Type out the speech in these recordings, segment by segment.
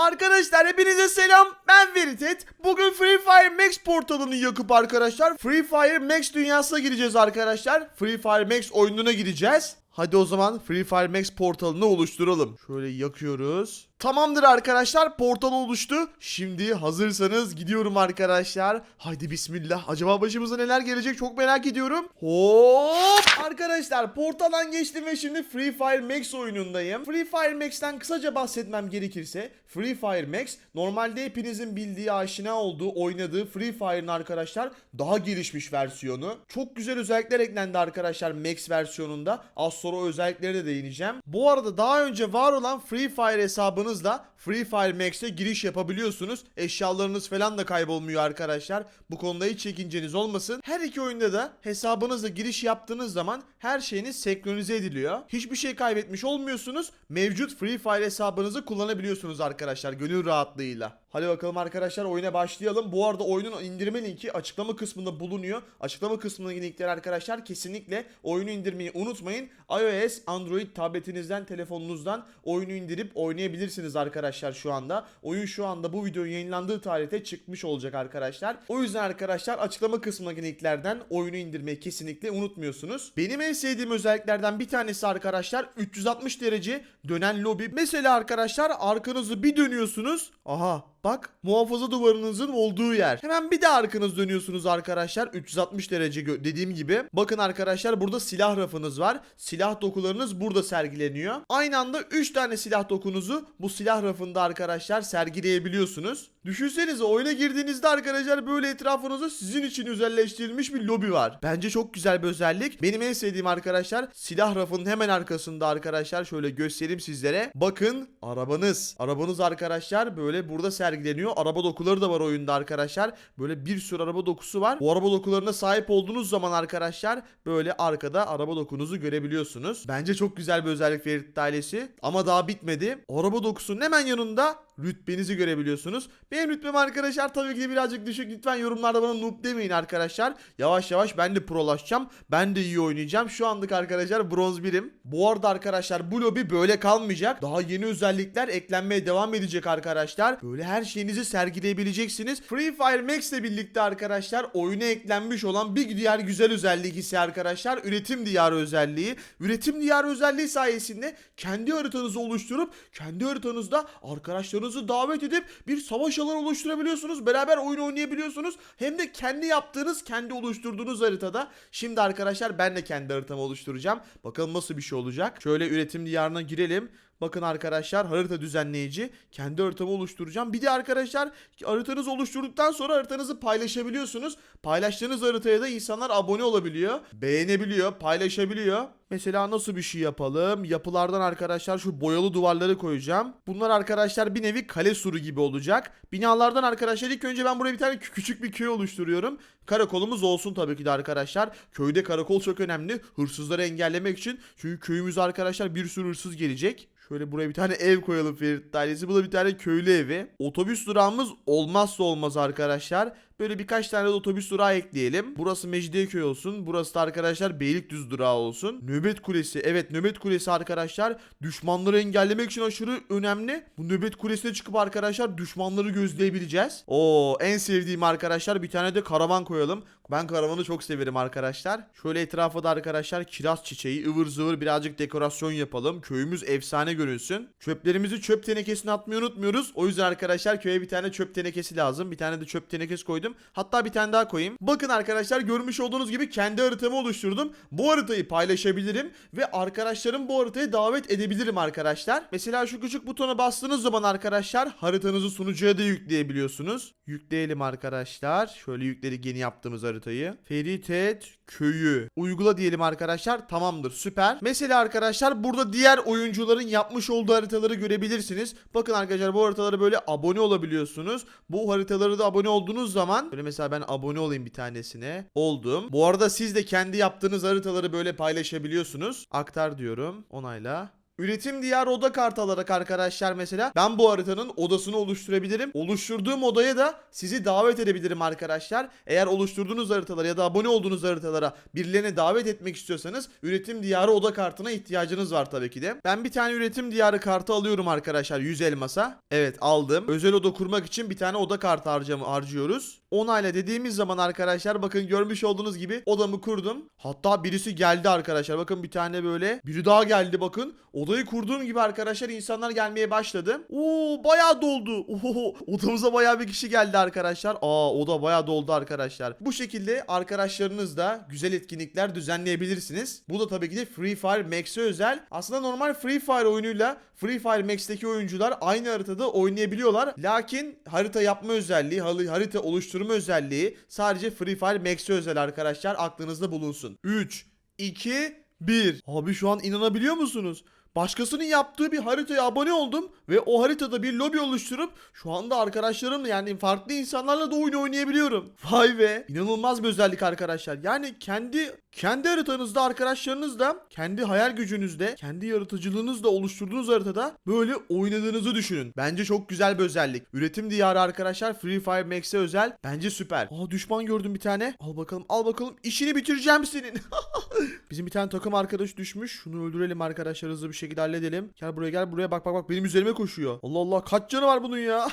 Arkadaşlar hepinize selam. Ben Veritet. Bugün Free Fire Max portalını yakıp arkadaşlar Free Fire Max dünyasına gireceğiz arkadaşlar. Free Fire Max oyununa gireceğiz. Hadi o zaman Free Fire Max portalını oluşturalım. Şöyle yakıyoruz. Tamamdır arkadaşlar portal oluştu. Şimdi hazırsanız gidiyorum arkadaşlar. Haydi bismillah. Acaba başımıza neler gelecek çok merak ediyorum. Hop! Arkadaşlar portaldan geçtim ve şimdi Free Fire Max oyunundayım. Free Fire Max'ten kısaca bahsetmem gerekirse Free Fire Max normalde hepinizin bildiği aşina olduğu oynadığı Free Fire'ın arkadaşlar daha gelişmiş versiyonu. Çok güzel özellikler eklendi arkadaşlar Max versiyonunda. Az sonra o özelliklere de değineceğim. Bu arada daha önce var olan Free Fire hesabınızla Free Fire Max'e giriş yapabiliyorsunuz. Eşyalarınız falan da kaybolmuyor arkadaşlar. Bu konuda hiç çekinceniz olmasın. Her iki oyunda da hesabınızla giriş yaptığınız zaman her şeyiniz senkronize ediliyor. Hiçbir şey kaybetmiş olmuyorsunuz. Mevcut Free Fire hesabınızı kullanabiliyorsunuz arkadaşlar gönül rahatlığıyla. Hadi bakalım arkadaşlar oyuna başlayalım. Bu arada oyunun indirme linki açıklama kısmında bulunuyor. Açıklama kısmındaki linkleri arkadaşlar kesinlikle oyunu indirmeyi unutmayın. iOS, Android tabletinizden, telefonunuzdan oyunu indirip oynayabilirsiniz arkadaşlar şu anda. Oyun şu anda bu videonun yayınlandığı tarihte çıkmış olacak arkadaşlar. O yüzden arkadaşlar açıklama kısmındaki linklerden oyunu indirmeyi kesinlikle unutmuyorsunuz. Benim en sevdiğim özelliklerden bir tanesi arkadaşlar 360 derece dönen lobi. Mesela arkadaşlar arkanızı bir dönüyorsunuz. Aha Bak muhafaza duvarınızın olduğu yer. Hemen bir de arkanız dönüyorsunuz arkadaşlar. 360 derece dediğim gibi. Bakın arkadaşlar burada silah rafınız var. Silah dokularınız burada sergileniyor. Aynı anda 3 tane silah dokunuzu bu silah rafında arkadaşlar sergileyebiliyorsunuz. Düşünsenize oyuna girdiğinizde arkadaşlar böyle etrafınızda sizin için özelleştirilmiş bir lobi var. Bence çok güzel bir özellik. Benim en sevdiğim arkadaşlar silah rafının hemen arkasında arkadaşlar şöyle göstereyim sizlere. Bakın arabanız. Arabanız arkadaşlar böyle burada sergileniyor. Araba dokuları da var oyunda arkadaşlar. Böyle bir sürü araba dokusu var. Bu araba dokularına sahip olduğunuz zaman arkadaşlar böyle arkada araba dokunuzu görebiliyorsunuz. Bence çok güzel bir özellik Ferit ailesi. Ama daha bitmedi. Araba dokusunun hemen yanında rütbenizi görebiliyorsunuz. Benim rütbem arkadaşlar tabii ki de birazcık düşük. Lütfen yorumlarda bana noob demeyin arkadaşlar. Yavaş yavaş ben de prolaşacağım. Ben de iyi oynayacağım. Şu anlık arkadaşlar bronz birim. Bu arada arkadaşlar bu lobi böyle kalmayacak. Daha yeni özellikler eklenmeye devam edecek arkadaşlar. Böyle her şeyinizi sergileyebileceksiniz. Free Fire Max ile birlikte arkadaşlar oyuna eklenmiş olan bir diğer güzel özellik ise arkadaşlar üretim diyarı özelliği. Üretim diyarı özelliği sayesinde kendi haritanızı oluşturup kendi haritanızda arkadaşlarınızı davet edip bir savaş alanı oluşturabiliyorsunuz. Beraber oyun oynayabiliyorsunuz. Hem de kendi yaptığınız, kendi oluşturduğunuz haritada. Şimdi arkadaşlar ben de kendi haritamı oluşturacağım. Bakalım nasıl bir şey olacak. Şöyle üretim diyarına girelim. Bakın arkadaşlar harita düzenleyici. Kendi haritamı oluşturacağım. Bir de arkadaşlar haritanızı oluşturduktan sonra haritanızı paylaşabiliyorsunuz. Paylaştığınız haritaya da insanlar abone olabiliyor. Beğenebiliyor, paylaşabiliyor. Mesela nasıl bir şey yapalım? Yapılardan arkadaşlar şu boyalı duvarları koyacağım. Bunlar arkadaşlar bir nevi kale suru gibi olacak. Binalardan arkadaşlar ilk önce ben buraya bir tane kü- küçük bir köy oluşturuyorum. Karakolumuz olsun tabii ki de arkadaşlar. Köyde karakol çok önemli. Hırsızları engellemek için. Çünkü köyümüze arkadaşlar bir sürü hırsız gelecek. Şöyle buraya bir tane ev koyalım Ferit ailesi. Bu da bir tane köylü evi. Otobüs durağımız olmazsa olmaz arkadaşlar. Böyle birkaç tane de otobüs durağı ekleyelim. Burası Mecidiyeköy olsun. Burası da arkadaşlar Beylikdüzü durağı olsun. Nöbet kulesi. Evet nöbet kulesi arkadaşlar. Düşmanları engellemek için aşırı önemli. Bu nöbet kulesine çıkıp arkadaşlar düşmanları gözleyebileceğiz. Oo en sevdiğim arkadaşlar bir tane de karavan koyalım. Ben karavanı çok severim arkadaşlar. Şöyle etrafa da arkadaşlar kiraz çiçeği ıvır zıvır birazcık dekorasyon yapalım. Köyümüz efsane görünsün. Çöplerimizi çöp tenekesine atmayı unutmuyoruz. O yüzden arkadaşlar köye bir tane çöp tenekesi lazım. Bir tane de çöp tenekesi koydum. Hatta bir tane daha koyayım. Bakın arkadaşlar görmüş olduğunuz gibi kendi haritamı oluşturdum. Bu haritayı paylaşabilirim ve arkadaşlarım bu haritaya davet edebilirim arkadaşlar. Mesela şu küçük butona bastığınız zaman arkadaşlar haritanızı sunucuya da yükleyebiliyorsunuz. Yükleyelim arkadaşlar. Şöyle yükledik yeni yaptığımız haritayı. Feritet köyü. Uygula diyelim arkadaşlar. Tamamdır süper. Mesela arkadaşlar burada diğer oyuncuların yapmış olduğu haritaları görebilirsiniz. Bakın arkadaşlar bu haritalara böyle abone olabiliyorsunuz. Bu haritaları da abone olduğunuz zaman böyle mesela ben abone olayım bir tanesine. Oldum. Bu arada siz de kendi yaptığınız haritaları böyle paylaşabiliyorsunuz. Aktar diyorum. Onayla. Üretim diyarı oda kartı alarak arkadaşlar mesela ben bu haritanın odasını oluşturabilirim. Oluşturduğum odaya da sizi davet edebilirim arkadaşlar. Eğer oluşturduğunuz haritalara ya da abone olduğunuz haritalara birilerini davet etmek istiyorsanız üretim diyarı oda kartına ihtiyacınız var tabii ki de. Ben bir tane üretim diyarı kartı alıyorum arkadaşlar 100 elmasa. Evet aldım. Özel oda kurmak için bir tane oda kartı harcamı harcıyoruz. Onayla dediğimiz zaman arkadaşlar bakın görmüş olduğunuz gibi odamı kurdum. Hatta birisi geldi arkadaşlar. Bakın bir tane böyle biri daha geldi bakın. Odayı kurduğum gibi arkadaşlar insanlar gelmeye başladı. Oo bayağı doldu. Oo, odamıza bayağı bir kişi geldi arkadaşlar. Aa oda bayağı doldu arkadaşlar. Bu şekilde arkadaşlarınızla güzel etkinlikler düzenleyebilirsiniz. Bu da tabii ki de Free Fire Max'e özel. Aslında normal Free Fire oyunuyla Free Fire Max'teki oyuncular aynı haritada oynayabiliyorlar. Lakin harita yapma özelliği, harita oluşturma özelliği sadece Free Fire Max'e özel arkadaşlar. Aklınızda bulunsun. 3, 2, 1. Abi şu an inanabiliyor musunuz? Başkasının yaptığı bir haritaya abone oldum ve o haritada bir lobi oluşturup şu anda arkadaşlarımla yani farklı insanlarla da oyun oynayabiliyorum. Vay be. İnanılmaz bir özellik arkadaşlar. Yani kendi kendi haritanızda arkadaşlarınızla kendi hayal gücünüzde kendi yaratıcılığınızla oluşturduğunuz haritada böyle oynadığınızı düşünün. Bence çok güzel bir özellik. Üretim diyarı arkadaşlar Free Fire Max'e özel. Bence süper. Aa düşman gördüm bir tane. Al bakalım al bakalım. İşini bitireceğim senin. Bizim bir tane takım arkadaş düşmüş. Şunu öldürelim arkadaşlar hızlı bir şekilde halledelim. Gel buraya gel buraya bak bak bak benim üzerime koşuyor. Allah Allah kaç canı var bunun ya.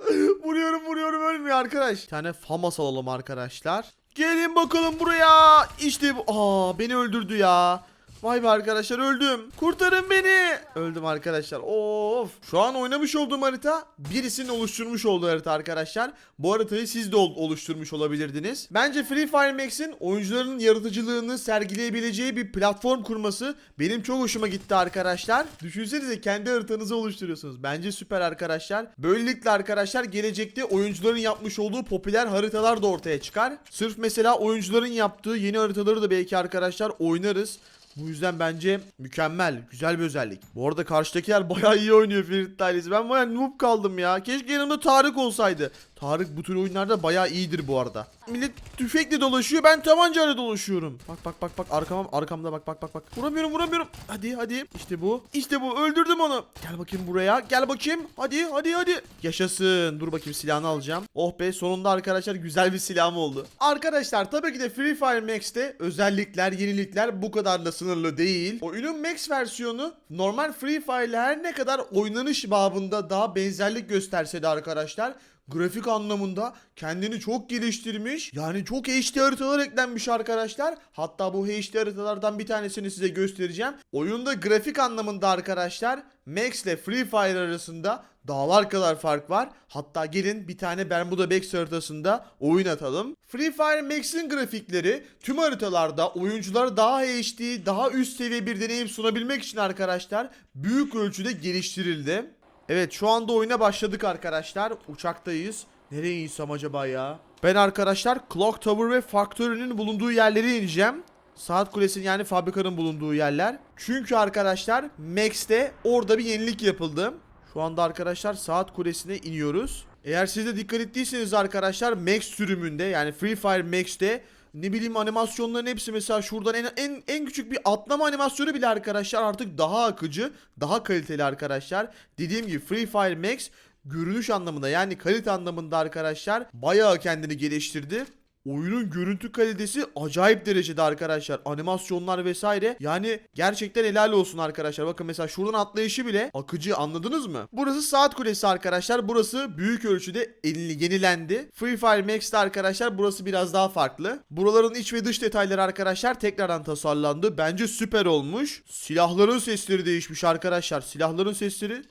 vuruyorum vuruyorum ölmüyor arkadaş. Bir tane famas alalım arkadaşlar. Gelin bakalım buraya. İşte bu. Aa beni öldürdü ya. Vay be arkadaşlar öldüm. Kurtarın beni. Öldüm arkadaşlar. Of. Şu an oynamış olduğum harita birisinin oluşturmuş olduğu harita arkadaşlar. Bu haritayı siz de ol- oluşturmuş olabilirdiniz. Bence Free Fire Max'in oyuncuların yaratıcılığını sergileyebileceği bir platform kurması benim çok hoşuma gitti arkadaşlar. Düşünsenize kendi haritanızı oluşturuyorsunuz. Bence süper arkadaşlar. Böylelikle arkadaşlar gelecekte oyuncuların yapmış olduğu popüler haritalar da ortaya çıkar. Sırf mesela oyuncuların yaptığı yeni haritaları da belki arkadaşlar oynarız. Bu yüzden bence mükemmel, güzel bir özellik. Bu arada karşıdakiler bayağı iyi oynuyor Ferit ailesi. Ben bayağı noob kaldım ya. Keşke yanımda Tarık olsaydı. Tarık bu tür oyunlarda bayağı iyidir bu arada. Millet tüfekle dolaşıyor, ben tabancayla dolaşıyorum. Bak bak bak bak arkama arkamda bak bak bak bak. Vuramıyorum vuramıyorum. Hadi hadi. İşte bu. İşte bu. Öldürdüm onu. Gel bakayım buraya. Gel bakayım. Hadi hadi hadi. Yaşasın. Dur bakayım silahını alacağım. Oh be sonunda arkadaşlar güzel bir silahım oldu. Arkadaşlar tabii ki de Free Fire Max'te özellikler, yenilikler bu kadarla sınırlı değil. Oyunun Max versiyonu normal Free Fire her ne kadar oynanış babında daha benzerlik gösterse de arkadaşlar grafik anlamında kendini çok geliştirmiş. Yani çok HD haritalar eklenmiş arkadaşlar. Hatta bu HD haritalardan bir tanesini size göstereceğim. Oyunda grafik anlamında arkadaşlar Max ile Free Fire arasında dağlar kadar fark var. Hatta gelin bir tane Bermuda Max haritasında oyun atalım. Free Fire Max'in grafikleri tüm haritalarda oyunculara daha HD, daha üst seviye bir deneyim sunabilmek için arkadaşlar büyük ölçüde geliştirildi. Evet şu anda oyuna başladık arkadaşlar. Uçaktayız. Nereye insem acaba ya? Ben arkadaşlar Clock Tower ve Factory'nin bulunduğu yerlere ineceğim. Saat kulesinin yani fabrikanın bulunduğu yerler. Çünkü arkadaşlar Max'te orada bir yenilik yapıldı. Şu anda arkadaşlar saat kulesine iniyoruz. Eğer siz de dikkat ettiyseniz arkadaşlar Max sürümünde yani Free Fire Max'te ne bileyim animasyonların hepsi mesela şuradan en, en en küçük bir atlama animasyonu bile arkadaşlar artık daha akıcı, daha kaliteli arkadaşlar. Dediğim gibi Free Fire Max görünüş anlamında yani kalite anlamında arkadaşlar bayağı kendini geliştirdi. Oyunun görüntü kalitesi acayip derecede arkadaşlar. Animasyonlar vesaire. Yani gerçekten helal olsun arkadaşlar. Bakın mesela şuradan atlayışı bile akıcı anladınız mı? Burası saat kulesi arkadaşlar. Burası büyük ölçüde yenilendi. Free Fire Max'te arkadaşlar burası biraz daha farklı. Buraların iç ve dış detayları arkadaşlar tekrardan tasarlandı. Bence süper olmuş. Silahların sesleri değişmiş arkadaşlar. Silahların sesleri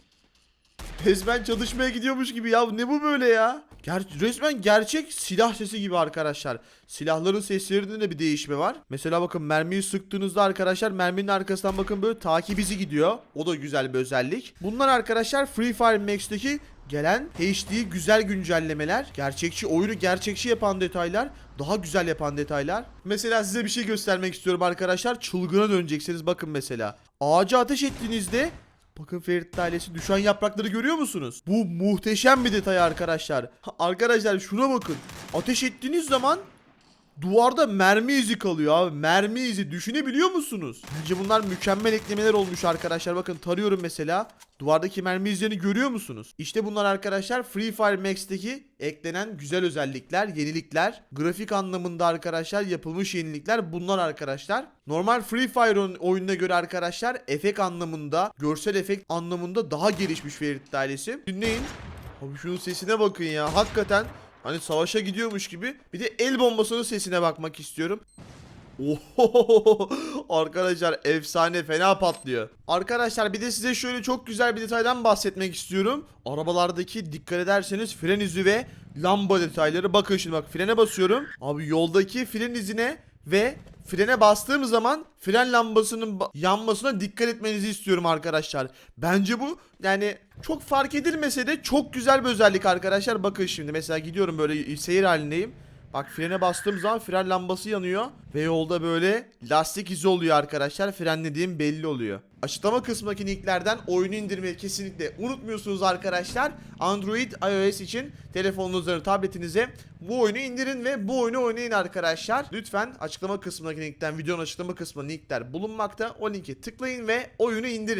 Resmen çalışmaya gidiyormuş gibi ya ne bu böyle ya? Ger- resmen gerçek silah sesi gibi arkadaşlar. Silahların seslerinde de bir değişme var. Mesela bakın mermiyi sıktığınızda arkadaşlar merminin arkasından bakın böyle takip izi gidiyor. O da güzel bir özellik. Bunlar arkadaşlar Free Fire Max'teki gelen HD güzel güncellemeler. Gerçekçi oyunu gerçekçi yapan detaylar. Daha güzel yapan detaylar. Mesela size bir şey göstermek istiyorum arkadaşlar. Çılgına döneceksiniz bakın mesela. Ağaca ateş ettiğinizde Bakın Ferit ailesi düşen yaprakları görüyor musunuz? Bu muhteşem bir detay arkadaşlar. Ha, Arkadaşlar şuna bakın. Ateş ettiğiniz zaman duvarda mermi izi kalıyor abi. Mermi izi düşünebiliyor musunuz? Bence bunlar mükemmel eklemeler olmuş arkadaşlar. Bakın tarıyorum mesela. Duvardaki mermi izlerini görüyor musunuz? İşte bunlar arkadaşlar Free Fire Max'teki eklenen güzel özellikler, yenilikler. Grafik anlamında arkadaşlar yapılmış yenilikler bunlar arkadaşlar. Normal Free Fire oyun- oyununa göre arkadaşlar efekt anlamında, görsel efekt anlamında daha gelişmiş Ferit ailesi. Dinleyin. Abi şunun sesine bakın ya. Hakikaten hani savaşa gidiyormuş gibi. Bir de el bombasının sesine bakmak istiyorum. Arkadaşlar efsane fena patlıyor. Arkadaşlar bir de size şöyle çok güzel bir detaydan bahsetmek istiyorum. Arabalardaki dikkat ederseniz fren izi ve lamba detayları. Bakın şimdi bak frene basıyorum. Abi yoldaki fren izine ve frene bastığım zaman fren lambasının ba- yanmasına dikkat etmenizi istiyorum arkadaşlar. Bence bu yani çok fark edilmese de çok güzel bir özellik arkadaşlar. Bakın şimdi mesela gidiyorum böyle seyir halindeyim. Bak frene bastığım zaman fren lambası yanıyor ve yolda böyle lastik izi oluyor arkadaşlar. Frenlediğim belli oluyor. Açıklama kısmındaki linklerden oyunu indirmeyi kesinlikle unutmuyorsunuz arkadaşlar. Android, iOS için telefonunuza, tabletinize bu oyunu indirin ve bu oyunu oynayın arkadaşlar. Lütfen açıklama kısmındaki linkten videonun açıklama kısmında linkler bulunmakta. O linke tıklayın ve oyunu indirin.